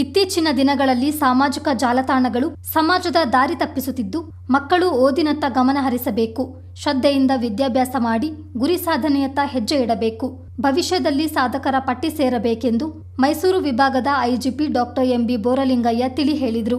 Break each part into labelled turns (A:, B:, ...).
A: ಇತ್ತೀಚಿನ ದಿನಗಳಲ್ಲಿ ಸಾಮಾಜಿಕ ಜಾಲತಾಣಗಳು ಸಮಾಜದ ದಾರಿ ತಪ್ಪಿಸುತ್ತಿದ್ದು, ಮಕ್ಕಳು ಓದಿನತ್ತ ಗಮನ ಹರಿಸಬೇಕು, ಶ್ರದ್ಧೆಯಿಂದ ವಿದ್ಯಾಭ್ಯಾಸ ಮಾಡಿ ಗುರಿ ಸಾಧನೆಯತ್ತ ಹೆಜ್ಜೆ ಇಡಬೇಕು, ಭವಿಷ್ಯದಲ್ಲಿ ಸಾಧಕರ ಪಟ್ಟಿ ಸೇರಬೇಕೆಂದು ಮೈಸೂರು ವಿಭಾಗದ ಐಜಿಪಿ ಡಾಕ್ಟರ್ ಎಂಬಿ ಬೋರಲಿಂಗಯ್ಯ ತಿಳಿ ಹೇಳಿದರು.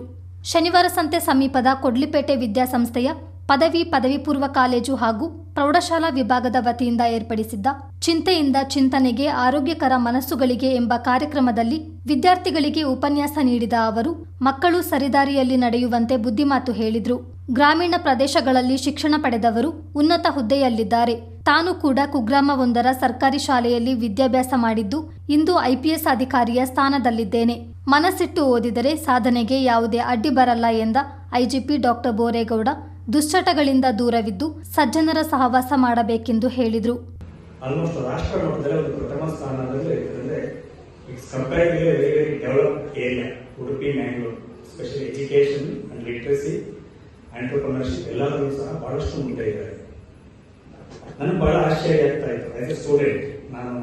A: ಶನಿವಾರ ಸಂತೆ ಸಮೀಪದ ಕೊಡ್ಲಿಪೇಟೆ ವಿದ್ಯಾಸಂಸ್ಥೆಯ ಪದವಿ ಪದವಿ ಪೂರ್ವ ಕಾಲೇಜು ಹಾಗೂ ಪ್ರೌಢಶಾಲಾ ವಿಭಾಗದ ವತಿಯಿಂದ ಏರ್ಪಡಿಸಿದ್ದ ಚಿಂತೆಯಿಂದ ಚಿಂತನೆಗೆ ಆರೋಗ್ಯಕರ ಮನಸ್ಸುಗಳಿಗೆ ಎಂಬ ಕಾರ್ಯಕ್ರಮದಲ್ಲಿ ವಿದ್ಯಾರ್ಥಿಗಳಿಗೆ ಉಪನ್ಯಾಸ ನೀಡಿದ ಅವರು, ಮಕ್ಕಳು ಸರಿದಾರಿಯಲ್ಲಿ ನಡೆಯುವಂತೆ ಬುದ್ಧಿಮಾತು ಹೇಳಿದ್ರು. ಗ್ರಾಮೀಣ ಪ್ರದೇಶಗಳಲ್ಲಿ ಶಿಕ್ಷಣ ಪಡೆದವರು ಉನ್ನತ ಹುದ್ದೆಯಲ್ಲಿದ್ದಾರೆ. ತಾನು ಕೂಡ ಕುಗ್ರಾಮವೊಂದರ ಸರ್ಕಾರಿ ಶಾಲೆಯಲ್ಲಿ ವಿದ್ಯಾಭ್ಯಾಸ ಮಾಡಿದ್ದು, ಇಂದು ಐಪಿಎಸ್ ಅಧಿಕಾರಿಯ ಸ್ಥಾನದಲ್ಲಿದ್ದೇನೆ. ಮನಸ್ಸಿಟ್ಟು ಓದಿದರೆ ಸಾಧನೆಗೆ ಯಾವುದೇ ಅಡ್ಡಿ ಬರಲ್ಲ ಎಂದ ಐಜಿಪಿ ಡಾಕ್ಟರ್ ಬೋರೇಗೌಡ, ದುಶ್ಚಟಗಳಿಂದ ದೂರವಿದ್ದು ಸಜ್ಜನರ ಸಹವಾಸ ಮಾಡಬೇಕೆಂದು ಹೇಳಿದರು.
B: ಆಲ್ಮೋಸ್ಟ್ ರಾಷ್ಟ್ರ ಮಟ್ಟದಲ್ಲಿ ಒಂದು ಪ್ರಥಮ ಸ್ಥಾನದಲ್ಲಿ it's comparedly very develop area Udupi Mangalore specially education and literacy entrepreneurship ಎಲ್ಲದರಲ್ಲೂ ಸಹ ಬಹಳಷ್ಟು ಮುಂದೆ ಇದ್ದಾರೆ. ನನಗೆ ಬಹಳ ಆಶ್ಚರ್ಯ ಆಗ್ತಾ ಇತ್ತು. ಆಸ್ ಎ ಸ್ಟೂಡೆಂಟ್ ನಾನು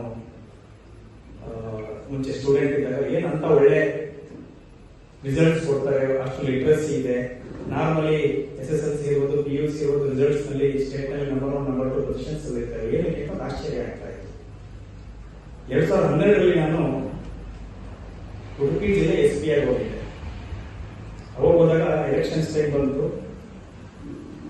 B: ಮುಂಚೆ ಸ್ಟೂಡೆಂಟ್ ಇದ್ದಾಗ ಏನಂತ ಒಳ್ಳೆ ರಿಸಲ್ಟ್ಸ್ ಕೊಡ್ತಾರೆ, ಅಷ್ಟು ಲಿಟ್ರಸಿ ಇದೆ. Normally S S L C ಇರ್ಬೋದು ಪಿ ಯು ಸಿ ಇರ್ಬೋದು ರಿಸಲ್ಟ್ಸ್ನಲ್ಲಿ ಸ್ಟೇಟ್ನಲ್ಲಿ number one number two positions ಇರ್ತಾರೆ ಏನಕ್ಕೆ ಆಶ್ಚರ್ಯ ಆಗ್ತಾ ಇತ್ತು. ಎರಡ್ ಸಾವಿರದ ಹನ್ನೆರಡರಲ್ಲಿ ನಾನು ಉಡುಪಿ ಜಿಲ್ಲೆ ಎಸ್ ಪಿ ಆಗಿ ಹೋಗಿದೆ ಅವಾಗ ಹೋದಾಗ ಎಲೆಕ್ಷನ್ಸ್ ಟೈಮ್ ಬಂತು.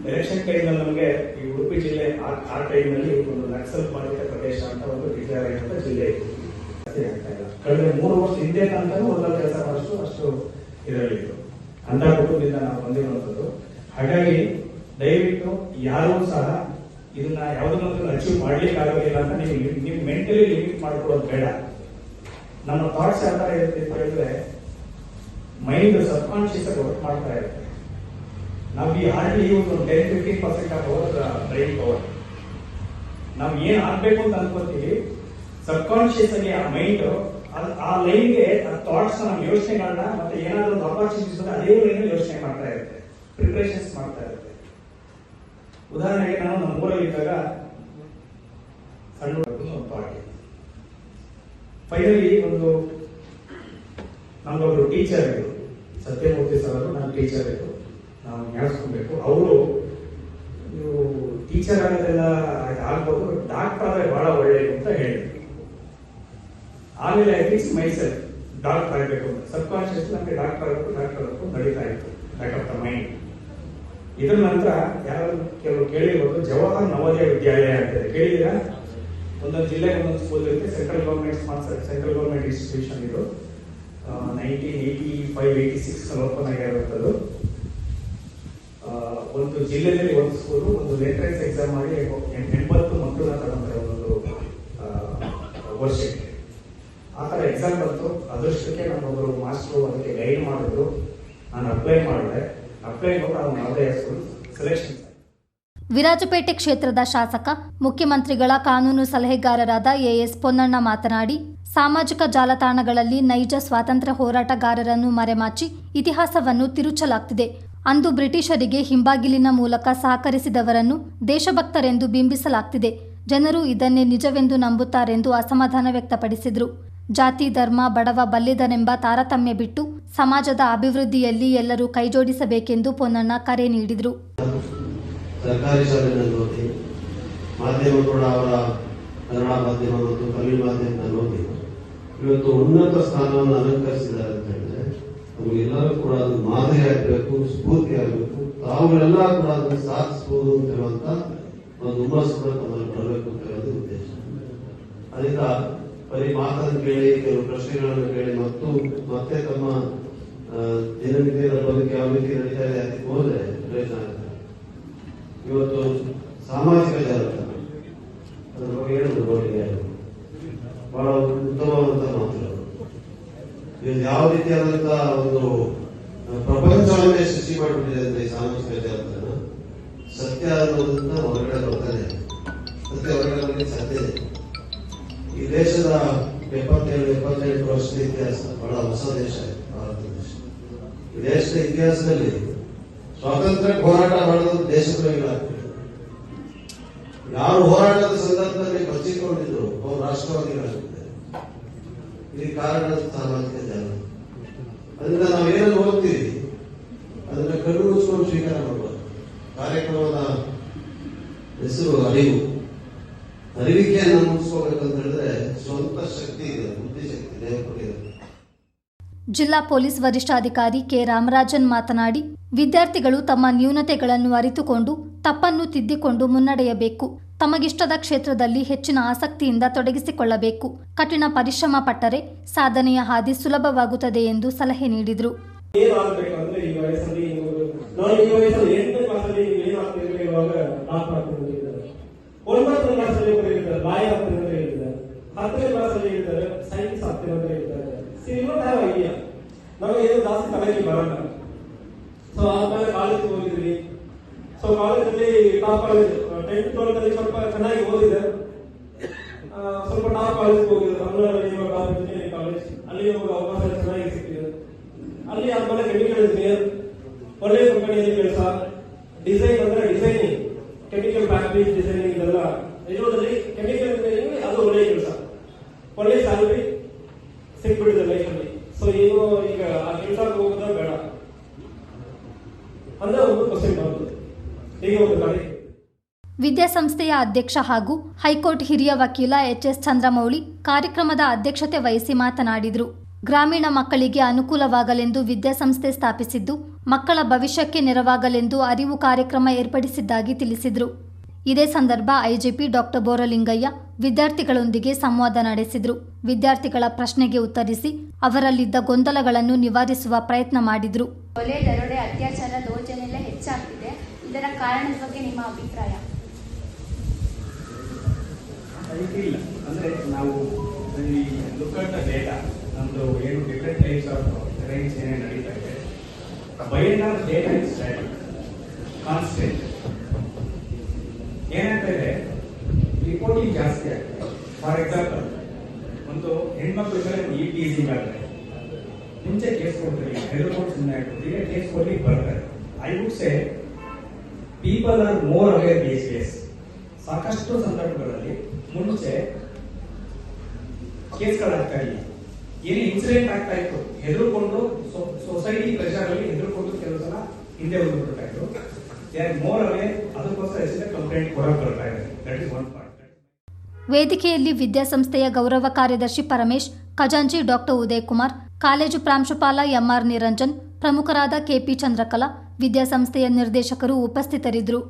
B: ಎಲೆಕ್ಷನ್ ಟೈಮಲ್ಲಿ ನಮಗೆ ಈ ಉಡುಪಿ ಜಿಲ್ಲೆ ಆ- ಟೈಮ್ನಲ್ಲಿ ಒಂದು ನಕ್ಸಲ್ ಬಾಧಿತ ಪ್ರದೇಶ ಅಂತ ಒಂದು ಡಿಕ್ಲೇರ್ ಆಗಿರುವಂತಹ ಜಿಲ್ಲೆ ಇತ್ತು ಕಳೆದ ಮೂರು ವರ್ಷ ಹಿಂದೆ ತನಕ ಒಂದೊಂದು ಕೆಲಸ ಮಾಡೋಷ್ಟು ಅಷ್ಟು ಇದರಲ್ಲಿತ್ತು ಅಂತ ಕುಟುಂಬದಿಂದ ನಾವು ಬಂದಿರುವಂತದ್ದು ಹಾಗಾಗಿ ದಯವಿಟ್ಟು ಯಾರೂ ಸಹ ಇದನ್ನ ಯಾವುದನ್ನೊಂದು ಅಚೀವ್ ಮಾಡ್ಲಿಕ್ಕೆ ಆಗೋದಿಲ್ಲ ಅಂತ ನೀವು ನೀವು ಮೆಂಟಲಿ ಲಿಮಿಟ್ ಮಾಡ್ಕೊಳ್ಳೋದು ಬೇಡ. ನಮ್ಮ ಥಾಟ್ಸ್ ಯಾವ ತರ ಇರುತ್ತೆ ಅಂತ ಹೇಳಿದ್ರೆ ಮೈಂಡ್ ಸಬ್ ಕಾನ್ಶಿಯಸ್ ಆಗಿ ವರ್ಕ್ ಮಾಡ್ತಾ ಇರುತ್ತೆ. ನಾವು ಈ ಹಾರ್ಡ್ಲಿ ಒಂದು ten fifteen percent of our brain power ನಾವು ಏನ್ ಆಗ್ಬೇಕು ಅಂತ ಅನ್ಕೋತೀವಿ ಸಬ್ ಕಾನ್ಶಿಯಸ್ ಆಗಿ ಆ ಮೈಂಡ್ ಆ ಲೈನ್ಗೆ ಆ ಥಾಟ್ಸ್ ನಮ್ಮ ಯೋಚನೆಗಳನ್ನ ಮತ್ತೆ ಏನಾದ್ರೂ ಒಂದು ಅಪರ್ಚುನಿಟೀಸ್ ಅದೇ ಲೈನ್ ಯೋಚನೆ ಮಾಡ್ತಾ ಇರುತ್ತೆ ಪ್ರಿಪರೇಷನ್ಸ್ ಮಾಡ್ತಾ ಇರುತ್ತೆ. ಉದಾಹರಣೆಗೆ ನಾನು ನಮ್ಮ ಊರಲ್ಲಿ ಇದ್ದಾಗ ಸಣ್ಣ ಪಾರ್ಟಿ ಫೈನಲಿ ಒಂದು ನಮ್ಮೊಬ್ರು ಟೀಚರ್ ಇದ್ರು. ಸತ್ಯಮೂರ್ತಿ ಸರ್ ಅವರು ನನ್ನ ಟೀಚರ್ ಇದ್ರು ನಾವು ಜ್ಞಾಪಿಸ್ಕೊಬೇಕು ಅವರು ನೀವು ಟೀಚರ್ ಆಗೋದೆಲ್ಲ ಆಗ್ಬೋದು ಡಾಕ್ಟರ್ ಆದ್ರೆ ಬಹಳ ಒಳ್ಳೆಯದು ಅಂತ ಹೇಳಿದ್ರು. ಆಮೇಲೆ ಅಟ್ಲೀಸ್ಟ್ ಮೈಸೆಲ್ ಡಾಕ್ಟರ್ ಆಗಬೇಕು ಅಂತ. ಸಬ್ ಕಾನ್ಶಿಯಸ್ ನಮಗೆ ಡಾಕ್ಟರ್ ಆಗಬೇಕು ಡಾಕ್ಟರ್ ಆಗಬೇಕು ನಡೀತಾ ಇತ್ತು. ಬ್ಯಾಕ್ ಆಫ್ ದ ಮೈಂಡ್ ಇದರ ನಂತರ ಯಾರು ಕೆಲವರು ಕೇಳಿರ್ಬೋದು, ಜವಾಹರ್ ನವೋದಯ ವಿದ್ಯಾಲಯ ಅಂತ ಕೇಳಿದ್ದೀರಾ? ಒಂದೊಂದು ಜಿಲ್ಲೆಗೆ ಒಂದೊಂದು ಸ್ಕೂಲ್ ಇರುತ್ತೆ. Central government sponsor central government institution ಇದು. Nineteen eighty five eighty six open ಆಗಿರುವಂಥದ್ದು. ಒಂದು ಜಿಲ್ಲೆಯಲ್ಲಿ ಒಂದು ಸ್ಕೂಲು ಒಂದು ಎಂಟ್ರೆನ್ಸ್ ಎಕ್ಸಾಮ್ ಮಾಡಿ ಎಂಬತ್ತು ಮಕ್ಕಳನ್ನ ತಗೊಂತಾರೆ ಒಂದು ವರ್ಷಕ್ಕೆ. ಆ ಥರ ಎಕ್ಸಾಮ್ ಬಂತು. ಅದೃಷ್ಟಕ್ಕೆ ನಮ್ಮೊಬ್ಬರು ಮಾಸ್ಟ್ರು ಅದಕ್ಕೆ ಗೈಡ್ ಮಾಡಿದ್ರು. ನಾನು ಅಪ್ಲೈ ಮಾಡಿದೆ. ಅಪ್ಲೈ ಮಾಡಿ ನಾವು ಯಾವುದೇ ಸ್ಕೂಲ್ ಸೆಲೆಕ್ಷನ್
A: ವಿರಾಜಪೇಟೆ ಕ್ಷೇತ್ರದ ಶಾಸಕ, ಮುಖ್ಯಮಂತ್ರಿಗಳ ಕಾನೂನು ಸಲಹೆಗಾರರಾದ ಎಎಸ್ ಪೊನ್ನಣ್ಣ ಮಾತನಾಡಿ, ಸಾಮಾಜಿಕ ಜಾಲತಾಣಗಳಲ್ಲಿ ನೈಜ ಸ್ವಾತಂತ್ರ್ಯ ಹೋರಾಟಗಾರರನ್ನು ಮರೆಮಾಚಿ ಇತಿಹಾಸವನ್ನು ತಿರುಚಲಾಗ್ತಿದೆ. ಅಂದು ಬ್ರಿಟಿಷರಿಗೆ ಹಿಂಬಾಗಿಲಿನ ಮೂಲಕ ಸಹಕರಿಸಿದವರನ್ನು ದೇಶಭಕ್ತರೆಂದು ಬಿಂಬಿಸಲಾಗ್ತಿದೆ. ಜನರು ಇದನ್ನೇ ನಿಜವೆಂದು ನಂಬುತ್ತಾರೆಂದು ಅಸಮಾಧಾನ ವ್ಯಕ್ತಪಡಿಸಿದರು. ಜಾತಿ, ಧರ್ಮ, ಬಡವ, ಬಲ್ಲಿದನೆಂಬ ತಾರತಮ್ಯ ಬಿಟ್ಟು ಸಮಾಜದ ಅಭಿವೃದ್ಧಿಯಲ್ಲಿ ಎಲ್ಲರೂ ಕೈಜೋಡಿಸಬೇಕೆಂದು ಪೊನ್ನಣ್ಣ ಕರೆ ನೀಡಿದರು.
C: ಸರ್ಕಾರಿ ಶಾಲೆಯಲ್ಲಿ ಓದಿ ಮಾಧ್ಯಮ ಕೂಡ ಅವರ ಕನ್ನಡ ಮಾಧ್ಯಮ ಮತ್ತು ತಮಿಳು ಮಾಧ್ಯಮದಲ್ಲಿ ಓದಿ ಇವತ್ತು ಉನ್ನತ ಸ್ಥಾನವನ್ನು ಅಲಂಕರಿಸಿದ್ದಾರೆ ಅಂತ ಹೇಳಿದ್ರೆ ನಮಗೆಲ್ಲರೂ ಕೂಡ ಅದು ಮಾದರಿ ಆಗಬೇಕು, ಸ್ಫೂರ್ತಿ ಆಗಬೇಕು ತಾವುಗಳೆಲ್ಲ ಕೂಡ ಅದನ್ನು ಸಾಧಿಸಬಹುದು ಅಂತ ಹೇಳುವಂತ ಒಂದು ಹುಮ್ಮಸ್ಸು ಕೂಡ ಬರಬೇಕು ಅಂತ ಹೇಳೋದು ಉದ್ದೇಶ. ಅದರಿಂದ ಬರೀ ಮಾತನ್ನು ಕೇಳಿ, ಕೆಲವು ಪ್ರಶ್ನೆಗಳನ್ನು ಕೇಳಿ ಮತ್ತು ಮತ್ತೆ ತಮ್ಮ ದಿನನಿತ್ಯದ ಬದುಕು ಯಾವ ರೀತಿ ನಡೀತಾ ಇದೆ ಅದಕ್ಕೆ ಹೋದ್ರೆ ಇವತ್ತು ಸಾಮಾಜಿಕ ಜಾಲತಾಣ. ಅದ್ರ ಬಗ್ಗೆ ಹೇಳುವುದು ಬಹಳ ಉತ್ತಮವಾದಂತ ಮಾತುಗಳು. ಯಾವ ರೀತಿಯಾದಂತಹ ಒಂದು ಪ್ರಪಂಚವನ್ನೇ ಸೃಷ್ಟಿ ಮಾಡಿಬಿಟ್ಟಿದೆ ಅಂತ ಈ ಸಾಮಾಜಿಕ ಜಾಲತಾಣ, ಸತ್ಯ ಅನ್ನೋದನ್ನ ಹೊರಗಡೆ ಬರ್ತಾನೆ ಸತ್ಯ ಹೊರಗಡೆ ಬರಲಿಕ್ಕೆ ಸಾಧ್ಯ ಇದೆ. ಈ ದೇಶದ ಎಪ್ಪತ್ತೇಳು, ಎಪ್ಪತ್ತೆಂಟು ವರ್ಷದ ಇತಿಹಾಸ ಬಹಳ ಹೊಸ ದೇಶ ಭಾರತ ದೇಶ. ಈ ದೇಶದ ಇತಿಹಾಸದಲ್ಲಿ ಸ್ವಾತಂತ್ರ್ಯ ಹೋರಾಟ ಮಾಡೋದು ದೇಶದ್ರೋಹಿಗಳಾಗ್ತದೆ ಯಾರು ಹೋರಾಟದ ಸಂದರ್ಭದಲ್ಲಿ ಬಚ್ಚಿಕೊಂಡಿದ್ರು, ಅವರು ರಾಷ್ಟ್ರವಾದಿಗಳಾಗುತ್ತೆ ಇದಕ್ಕೆ ಕಾರಣ ಸಾಮಾಜಿಕ ಜನ ಅದರಿಂದ ನಾವೇನು ಓದ್ತೀವಿ ಅದನ್ನ ಕಣ್ಣು ಮುಚ್ಕೊಂಡು ಸ್ವೀಕಾರ ಮಾಡಬಾರ್ದು ಕಾರ್ಯಕ್ರಮದ ಹೆಸರು ಅರಿವು. ಅರಿವಿಕೆಯನ್ನು ಮುಗಿಸ್ಕೋಬೇಕಂತ ಹೇಳಿದ್ರೆ ಸ್ವಂತ ಶಕ್ತಿ ಇದೆ, ಬುದ್ಧಿಶಕ್ತಿ ದೇವರು ಕೊಟ್ಟಿದೆ
A: ಜಿಲ್ಲಾ ಪೊಲೀಸ್ ವರಿಷ್ಠಾಧಿಕಾರಿ ಕೆ. ರಾಮರಾಜನ್ ಮಾತನಾಡಿ, ವಿದ್ಯಾರ್ಥಿಗಳು ತಮ್ಮ ನ್ಯೂನತೆಗಳನ್ನು ಅರಿತುಕೊಂಡು, ತಪ್ಪನ್ನು ತಿದ್ದಿಕೊಂಡು ಮುನ್ನಡೆಯಬೇಕು. ತಮಗಿಷ್ಟದ ಕ್ಷೇತ್ರದಲ್ಲಿ ಹೆಚ್ಚಿನ ಆಸಕ್ತಿಯಿಂದ ತೊಡಗಿಸಿಕೊಳ್ಳಬೇಕು. ಕಠಿಣ ಪರಿಶ್ರಮ ಪಟ್ಟರೆ ಸಾಧನೆಯ ಹಾದಿ ಸುಲಭವಾಗುತ್ತದೆ ಎಂದು ಸಲಹೆ ನೀಡಿದರು.
D: ಒಂಬತ್ತನೇ ಕ್ಲಾಸಲ್ಲಿ ಬಾಯಿ ಹೇಳಿದ್ದಾರೆ. ಹತ್ತನೇ ಕ್ಲಾಸಲ್ಲಿ ಸೈನ್ಸ್ ಹತ್ತಿರ ಅಂತ ಹೇಳಿದ್ದಾರೆ ಸಿನಿಮಾ ಯಾವ ಇದೆಯಾ ನಮಗೆ ಏನು ಜಾಸ್ತಿ ತಲೆಗೆ ಬರಲ್ಲ ಸೊ ಆದ್ಮೇಲೆ ಕಾಲೇಜ್ ಹೋಗಿದ್ವಿ ಸೊ ಕಾಲೇಜಲ್ಲಿ ಟಾಪ್ ಕಾಲೇಜ್ ಟೆಂತ್ ಟ್ವೆಲ್ತ್ ಅಲ್ಲಿ ಸ್ವಲ್ಪ ಚೆನ್ನಾಗಿ ಓದಿದೆ ಆ, ಸ್ವಲ್ಪ ಟಾಪ್ ಕಾಲೇಜ್ ಹೋಗಿದ್ದೆ ತಮಿಳುನಾಡಲ್ಲಿ ಇವಾಗ ಟಾಪ್ ಇಂಜಿನಿಯರಿಂಗ್ ಕಾಲೇಜ್ ಅಲ್ಲಿ ಹೋಗಿ ಅವಕಾಶ ಚೆನ್ನಾಗಿ ಸಿಕ್ಕಿದೆ ಅಲ್ಲಿ ಆದ್ಮೇಲೆ ಕೆಮಿಕಲ್ ಇಂಜಿನಿಯರ್ ಒಳ್ಳೆಯ ಕಂಪನಿಯಲ್ಲಿ ಕೆಲಸ ಡಿಸೈನ್ ಅಂದ್ರೆ ಡಿಸೈನಿಂಗ್ ಕೆಮಿಕಲ್ ಫ್ಯಾಕ್ಟರೀಸ್ ಡಿಸೈನಿಂಗ್ ಇದೆಲ್ಲ ಇರೋದ್ರಲ್ಲಿ ಕೆಮಿಕಲ್
A: ವಿದ್ಯಾಸಂಸ್ಥೆಯ ಅಧ್ಯಕ್ಷ ಹಾಗೂ ಹೈಕೋರ್ಟ್ ಹಿರಿಯ ವಕೀಲ ಎಚ್ ಎಸ್ ಚಂದ್ರಮೌಳಿ ಕಾರ್ಯಕ್ರಮದ ಅಧ್ಯಕ್ಷತೆ ವಹಿಸಿ ಮಾತನಾಡಿದರು. ಗ್ರಾಮೀಣ ಮಕ್ಕಳಿಗೆ ಅನುಕೂಲವಾಗಲೆಂದು ವಿದ್ಯಾಸಂಸ್ಥೆ ಸ್ಥಾಪಿಸಿದ್ದು, ಮಕ್ಕಳ ಭವಿಷ್ಯಕ್ಕೆ ನೆರವಾಗಲೆಂದು ಅರಿವು ಕಾರ್ಯಕ್ರಮ ಏರ್ಪಡಿಸಿದ್ದಾಗಿ ತಿಳಿಸಿದರು. ಇದೇ ಸಂದರ್ಭ ಐಜಿಪಿ ಡಾಕ್ಟರ್ ಬೋರಲಿಂಗಯ್ಯ ವಿದ್ಯಾರ್ಥಿಗಳೊಂದಿಗೆ ಸಂವಾದ ನಡೆಸಿದರು. ವಿದ್ಯಾರ್ಥಿಗಳ ಪ್ರಶ್ನೆಗೆ ಉತ್ತರಿಸಿ ಅವರಲ್ಲಿದ್ದ ಗೊಂದಲಗಳನ್ನು ನಿವಾರಿಸುವ ಪ್ರಯತ್ನ ಮಾಡಿದರು.
E: ಕೊಲೆ ದರೋಡೆ, ಅತ್ಯಾಚಾರ ದೌರ್ಜನ್ಯ ಹೆಚ್ಚಾಗ್ತಿದೆ. ಇದರ ಕಾರಣದ ಬಗ್ಗೆ ನಿಮ್ಮ ಅಭಿಪ್ರಾಯ
B: ಅದಕ್ಕೆ ಇಲ್ಲ. ಅಂದ್ರೆ ನಾವು ಈ ಲುಕಟ್ ಡೇಟಾ ನಮ್ದು ಏನು ಡಿಫ್ರೆಂಟ್ ಟೈಪ್ಸ್ ಆಫ್ ಕ್ರೈಮ್ಸ್ ಏನೇನು ನಡೀತಾ ಇದೆ by and of data is static constant ಏನಾಗ್ತಾ ಇದೆ? ರಿಪೋರ್ಟಿಂಗ್ ಜಾಸ್ತಿ ಆಗ್ತದೆ. ಫಾರ್ ಎಕ್ಸಾಂಪಲ್ ಒಂದು ಹೆಣ್ಮಕ್ಳು ಮೇಲೆ ಈ ಟೀಸಿಂಗ್ ಆಗ್ತದೆ ಮುಂಚೆ ಕೇಸ್ ಕೊಡ್ತೀರಿ. ಹೆದರ್ಕೊಂಡು ಸುಮ್ಮನೆ ಕೇಸ್ ಕೊಡ್ಲಿಕ್ಕೆ ಬರ್ತಾರೆ. I would say people are more aware these days ಸಾಕಷ್ಟು ಸಂದರ್ಭಗಳಲ್ಲಿ ಮುಂಚೆ ಕೇಸ್ಗಳಾಗ್ತಾ ಇಲ್ಲ ಇಲ್ಲಿ ಇನ್ಸಿಡೆಂಟ್ ಆಗ್ತಾ ಇತ್ತು. ಹೆದರ್ಕೊಂಡು ಸೊಸೈಟಿ ಪ್ರೆಷರ್ ಅಲ್ಲಿ ಹೆದರ್ಕೊಂಡು ಕೆಲವು ಸಲ ಹಿಂದೆ ಹೋಗ್ಬಿಡ್ತಾ ಇದ್ರು. ಮೋರ್ ಅವೇ ಅದಕ್ಕೋಸ್ಕರ ಹೆಸರು ಕಂಪ್ಲೇಂಟ್ ಕೊಡಕ್ಕೆ ಬರ್ತಾ ಇದೆ. ದಟ್ ಇಸ್ ಒನ್ ಪಾರ್ಟ್
A: ವೇದಿಕೆಯಲ್ಲಿ ವಿದ್ಯಾಸಂಸ್ಥೆಯ ಗೌರವ ಕಾರ್ಯದರ್ಶಿ ಪರಮೇಶ್, ಖಜಾಂಚಿ ಡಾಕ್ಟರ್ ಉದಯಕುಮಾರ್, ಕಾಲೇಜು ಪ್ರಾಂಶುಪಾಲ ಎಂಆರ್ ನಿರಂಜನ್, ಪ್ರಮುಖರಾದ ಕೆಪಿ ಚಂದ್ರಕಲಾ, ವಿದ್ಯಾಸಂಸ್ಥೆಯ ನಿರ್ದೇಶಕರು ಉಪಸ್ಥಿತರಿದ್ದರು.